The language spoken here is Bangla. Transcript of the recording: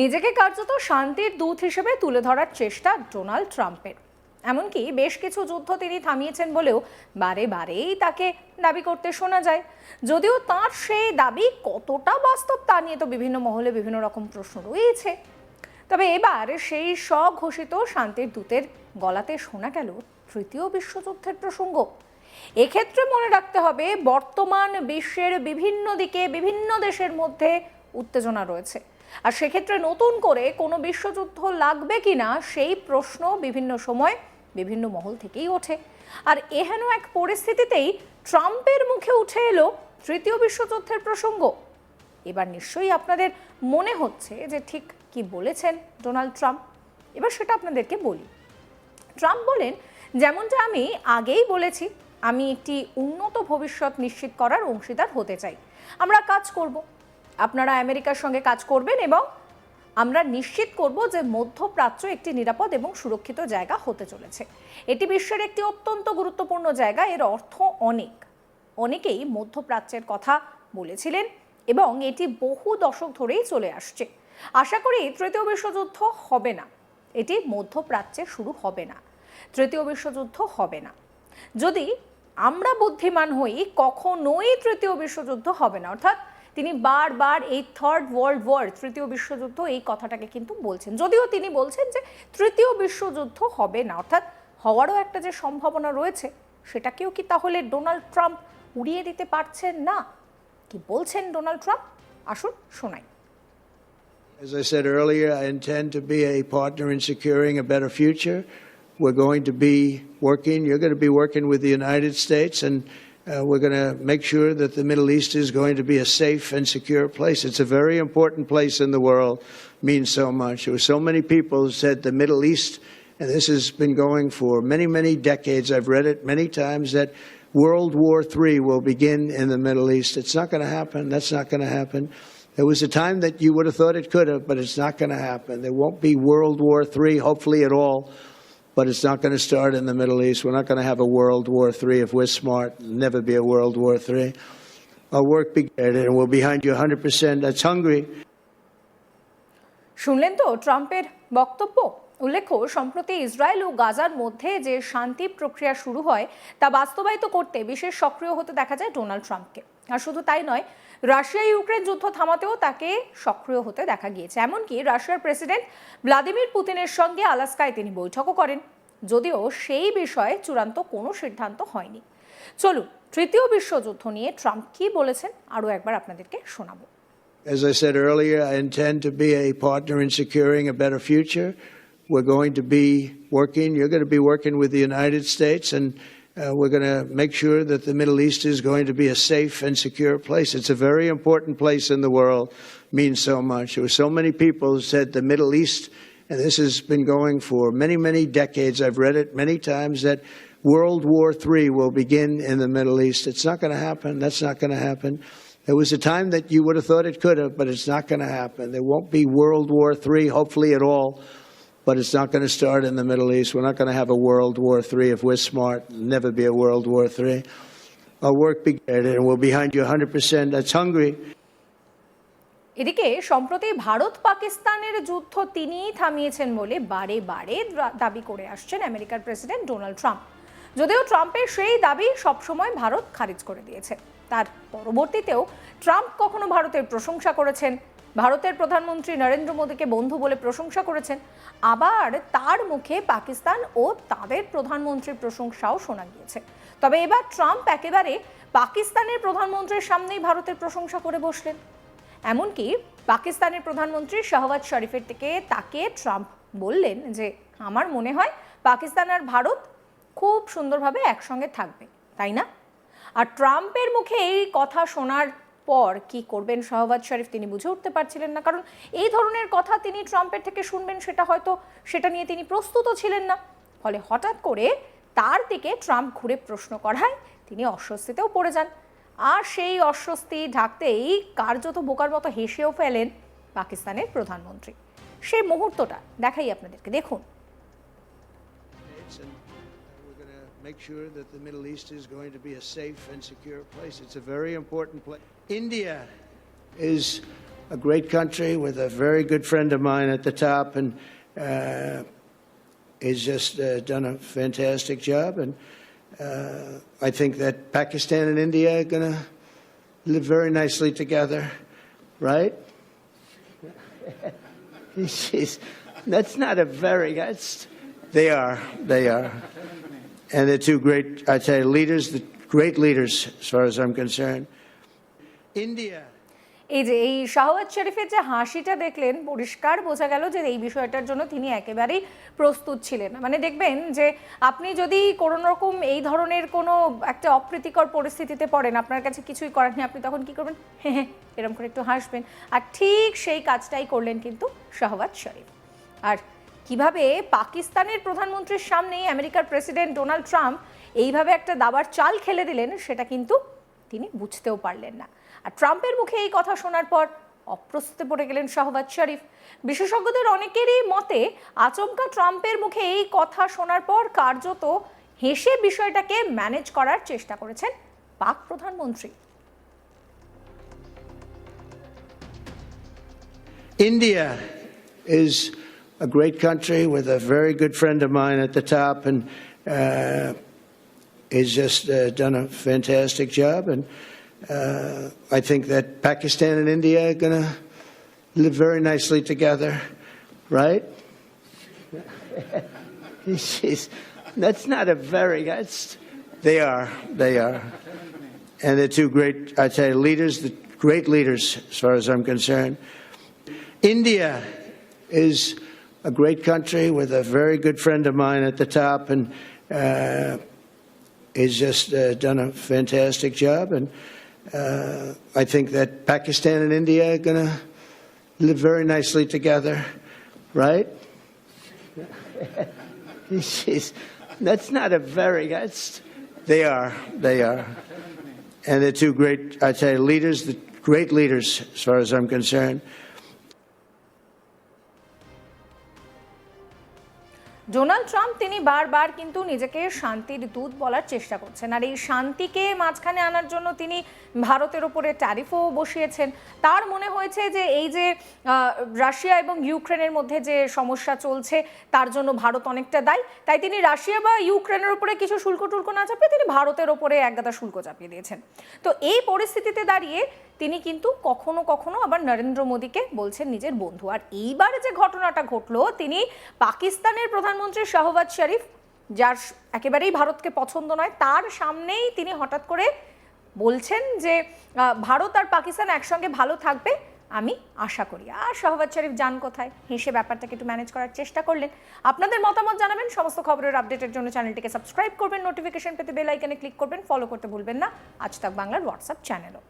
নিজেকে কার্যত শান্তির দূত হিসেবে তুলে ধরার চেষ্টা ডোনাল্ড ট্রাম্পের। এমনকি বেশ কিছু যুদ্ধ তিনি থামিয়েছেন বলেও বারে বারেই তাকে দাবি করতে শোনা যায়। যদিও তার সেই দাবি কতটা বাস্তব তা নিয়ে তো বিভিন্ন মহলে বিভিন্ন রকম প্রশ্ন রয়েছে। তবে এবার সেই স্বঘোষিত শান্তির দূতের গলাতে শোনা গেল তৃতীয় বিশ্বযুদ্ধের প্রসঙ্গ। এক্ষেত্রে মনে রাখতে হবে, বর্তমান বিশ্বের বিভিন্ন দিকে, বিভিন্ন দেশের মধ্যে উত্তেজনা রয়েছে। আর সেক্ষেত্রে নতুন করে কোনো বিশ্বযুদ্ধ লাগবে কিনা সেই প্রশ্ন বিভিন্ন সময় বিভিন্ন মহল থেকেই ওঠে। আর এহেন এক পরিস্থিতিতেই ট্রাম্পের মুখে উঠে এলো তৃতীয় বিশ্বযুদ্ধের প্রসঙ্গ। এবার নিশ্চয়ই আপনাদের মনে হচ্ছে যে ঠিক কি বলেছেন ডোনাল্ড ট্রাম্প? এবার সেটা আপনাদেরকে বলি। ট্রাম্প বলেন, যেমনটা আমি আগেই বলেছি, আমি একটি উন্নত ভবিষ্যৎ নিশ্চিত করার অংশীদার হতে চাই। আমরা কাজ করব আপনারা আমেরিকার সঙ্গে কাজ করবেন এবং আমরা নিশ্চিত করব যে মধ্যপ্রাচ্য একটি নিরাপদ এবং সুরক্ষিত জায়গা হতে চলেছে। এটি বিশ্বের একটি অত্যন্ত গুরুত্বপূর্ণ জায়গা। এর অর্থ অনেক। অনেকেই মধ্যপ্রাচ্যের কথা বলেছিলেন এবং এটি বহু দশক ধরেই চলে আসছে। আশা করি তৃতীয় বিশ্বযুদ্ধ হবে না। এটি মধ্যপ্রাচ্যে শুরু হবে না। তৃতীয় বিশ্বযুদ্ধ হবে না। যদি আমরা বুদ্ধিমান হই, কখনোই তৃতীয় বিশ্বযুদ্ধ হবে না। অর্থাৎ তিনি বারবার এই থার্ড ওয়ার্ল্ড ওয়ার তৃতীয় বিশ্বযুদ্ধ এই কথাটাকে কিন্তু বলছেন। যদিও তিনি বলছেন যে তৃতীয় বিশ্বযুদ্ধ হবে না অর্থাৎ হওয়ারও একটা যে সম্ভাবনা রয়েছে সেটাকেও কি তাহলে ডোনাল্ড ট্রাম্প উড়িয়ে দিতে পারছেন না? কি বলছেন ডোনাল্ড ট্রাম্প আসুন শোনাই। As I said earlier, I intend to be a partner in securing a better future. We're going to be working, you're going to be working with the United States, and uh, we're going to make sure that the Middle East is going to be a safe and secure place. It's a very important place in the world, means so much. There were so many people who said the Middle East, and this has been going for many, many decades. I've read it many times that World War III will begin in the Middle East. It's not going to happen. That's not going to happen. There was a time that you would have thought it could have, but it's not going to happen. There won't be World War III, hopefully at all, but it's not going to start in the Middle East. We're not going to have a World War III if we're smart. Never be a World War III. Our work began, and we're behind you 100%. That's hungry. শুনলেন তো ট্রাম্পের বক্তব্য উল্লেখ্য সম্প্রতি ইসরায়েল ও গাজার মধ্যে যে শান্তি প্রক্রিয়া শুরু হয় তা বাস্তবায়িত করতে বিশেষ সক্রিয় হতে দেখা যায় ডোনাল্ড ট্রাম্পকে আর শুধু তাই নয় রাশিয়া ইউক্রেন যুদ্ধ থামাতেও তাকে সক্রিয় হতে দেখা গিয়েছে। এমনকি রাশিয়ার প্রেসিডেন্ট ভ্লাদিমির পুতিনের সঙ্গে আলাস্কায় তিনি বৈঠকও করেন। যদিও সেই বিষয়ে চূড়ান্ত কোনো সিদ্ধান্ত হয়নি। চলুন তৃতীয় বিশ্বযুদ্ধ নিয়ে ট্রাম্প কি বলেছেন আরও একবার আপনাদেরকে শোনাবো। As I said earlier, I intend to be a partner in securing a better future. We're going to be working, you're going to be working with the United States, and uh, we're going to make sure that the Middle East is going to be a safe and secure place. It's a very important place in the world, means so much. There were so many people who said the Middle East, and this has been going for many, many decades. I've read it many times that World War III will begin in the Middle East. It's not going to happen. That's not going to happen. There was a time that you would have thought it could have, but it's not going to happen. There won't be World War III, hopefully at all, but it's not going to start in the Middle East. We're not going to have a World War III if we're smart. Never be a World War III. Our work began, and we're behind you 100%. That's hungry. এদিকে সম্প্রতি ভারত পাকিস্তানের যুদ্ধ তিনিই থামিয়েছেন বলে বারে বারে দাবি করে আসছেন আমেরিকার প্রেসিডেন্ট ডোনাল্ড ট্রাম্প যদিও ট্রাম্পের সেই দাবি সবসময় ভারত খারিজ করে দিয়েছে তার পরবর্তীতেও ট্রাম্প কখনো ভারতের প্রশংসা করেছেন ভারতের প্রধানমন্ত্রী নরেন্দ্র মোদীকে বন্ধু বলে প্রশংসা করেছেন। আবার তার মুখে পাকিস্তান ও তাদের প্রধানমন্ত্রীর প্রশংসাও শোনা গিয়েছে। তবে এবার ট্রাম্প একেবারে পাকিস্তানের প্রধানমন্ত্রীর সামনেই ভারতের প্রশংসা করে বসলেন। এমনকি পাকিস্তানের প্রধানমন্ত্রী শাহবাজ শরীফের থেকে তাকে ট্রাম্প বললেন যে, আমার মনে হয় পাকিস্তান আর ভারত খুব সুন্দরভাবে একসঙ্গে থাকবে। তাই না? আর ট্রাম্পের মুখে এই কথা শোনার পর কি করবেন শাহবাজ শরীফ তিনি বুঝে উঠতে পারছিলেন না। কারণ এই ধরনের কথা তিনি ট্রাম্পের থেকে শুনবেন, সেটা হয়তো সেটা নিয়ে তিনি প্রস্তুত ছিলেন না। ফলে হঠাৎ করে তার দিকে ট্রাম্প ঘুরে প্রশ্ন করায় তিনি অস্বস্তিতেও পড়ে যান। আর সেই অস্বস্তি ঢাকতেই কার্যত বোকার মতো হেসেও ফেলেন পাকিস্তানের প্রধানমন্ত্রী। সেই মুহূর্তটা দেখাই আপনাদেরকে। দেখুন। Make sure that the Middle East is going to be a safe and secure place. It's a very important place. India is a great country with a very good friend of mine at the top, and uh, he's just uh, done a fantastic job. And uh, I think that Pakistan and India are going to live very nicely together, right? Jeez, that's not a very. That's they are. They are, and they're two great. I tell you, leaders. The great leaders, as far as I'm concerned. India. এই যে এই শাহওয়াজ শরীফের যে হাসিটা দেখলেন পরিষ্কার বোঝা গেল যে এই বিষয়টার জন্য তিনি একেবারেই প্রস্তুত ছিলেন মানে দেখবেন যে আপনি যদি কোনো রকম এই ধরনের কোনো একটা অপ্রীতিকর পরিস্থিতিতে পড়েন আপনার কাছে কিছুই করার নেই আপনি তখন কি করবেন হ্যাঁ হ্যাঁ এরকম করে একটু হাসবেন আর ঠিক সেই কাজটাই করলেন কিন্তু শাহওয়াজ শরীফ আর কীভাবে পাকিস্তানের প্রধানমন্ত্রীর সামনেই আমেরিকার প্রেসিডেন্ট ডোনাল্ড ট্রাম্প এইভাবে একটা দাবার চাল খেলে দিলেন, সেটা কিন্তু তিনি বুঝতেও পারলেন না। আর ট্রাম্পের মুখে এই কথা শোনার পর অপ্রস্তুতে পড়ে গেলেন শাহবাজ শরীফ। বিশেষজ্ঞদের অনেকেরই মতে, আচমকা ট্রাম্পের মুখে এই কথা শোনার পর কার্যত হেসে বিষয়টাকে ম্যানেজ করার চেষ্টা করেছেন পাক প্রধানমন্ত্রী। India is a great country with a very good friend of mine at the top, and uh, he's just uh, done a fantastic job. And uh, I think that Pakistan and India are going to live very nicely together, right? That's not a very. That's they are. They are, and they're two great. I tell you, leaders. The great leaders, as far as I'm concerned. India is a great country with a very good friend of mine at the top, and uh, he's just uh, done a fantastic job. And uh, I think that Pakistan and India are going to live very nicely together, right? That's not a very. That's they are. They are, and they're two great. I tell you, leaders. The great leaders, as far as I'm concerned. Donald Trump তিনি বারবার কিন্তু নিজেকে শান্তির দূত বলার চেষ্টা করছেন। আর এই শান্তিকে মাঝখানে আনার জন্য তিনি ভারতের ওপরে ট্যারিফও বসিয়েছেন। তার মনে হয়েছে যে এই যে রাশিয়া এবং ইউক্রেনের মধ্যে যে সমস্যা চলছে, তার জন্য ভারত অনেকটা দায়ী। তাই তিনি রাশিয়া বা ইউক্রেনের উপরে কিছু শুল্ক টুল্ক না চাপিয়ে তিনি ভারতের ওপরে একগাদা শুল্ক চাপিয়ে দিয়েছেন। তো এই পরিস্থিতিতে দাঁড়িয়ে তিনি কিন্তু কখনো কখনো আবার নরেন্দ্র মোদীকে বলছেন নিজের বন্ধু। আর এইবার যে ঘটনাটা ঘটলো, তিনি পাকিস্তানের প্রধানমন্ত্রী শাহবাজ শরীফ, যার একেবারেই ভারতকে পছন্দ নয়, তার সামনেই তিনি হঠাৎ করে বলছেন যে ভারত আর পাকিস্তান একসঙ্গে ভালো থাকবে, আমি আশা করি। আর শাহবাজ শরীফ যান কোথায়? হেসে ব্যাপারটাকে একটু ম্যানেজ করার চেষ্টা করলেন। আপনাদের মতামত জানাবেন, সমস্ত খবরের আপডেটের জন্য চ্যানেলটিকে সাবস্ক্রাইব করবেন নোটিফিকেশন পেতে বেল আইকনে ক্লিক করবেন ফলো করতে ভুলবেন না। আজ তাক বাংলার হোয়াটসঅ্যাপ চ্যানেলও